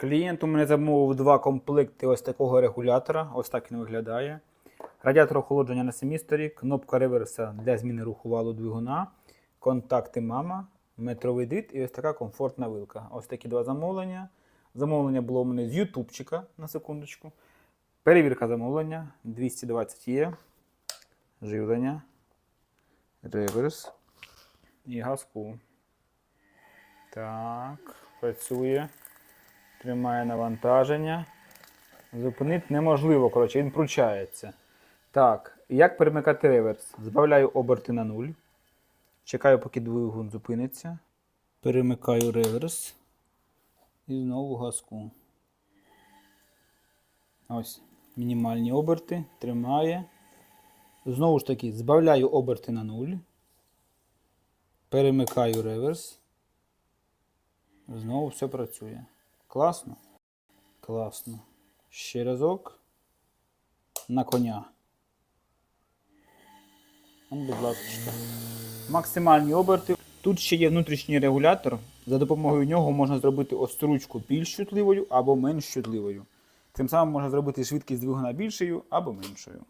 Клієнт у мене замовив два комплекти ось такого регулятора. Ось так він виглядає. Радіатор охолодження на семісторі, кнопка реверса для зміни руху валу двигуна, контакти мама, метровий дріт і ось така комфортна вилка. Ось такі два замовлення. Замовлення було у мене з Ютубчика на секундочку. Перевірка замовлення 220 є. Живлення. Реверс. І газку. Так, працює. Тримає навантаження. Зупинити неможливо, коротше, він пручається. Так, як перемикати реверс? Збавляю оберти на нуль. Чекаю, поки двигун зупиниться. Перемикаю реверс. І знову газку. Ось. Мінімальні оберти. Тримає. Знову ж таки, збавляю оберти на нуль. Перемикаю реверс. Знову все працює. Класно? Класно. Ще разок. На коня. Будь ласка. Максимальні оберти. Тут ще є внутрішній регулятор. За допомогою нього можна зробити остручку більш чутливою або менш чутливою. Тим самим можна зробити швидкість двигуна більшою або меншою.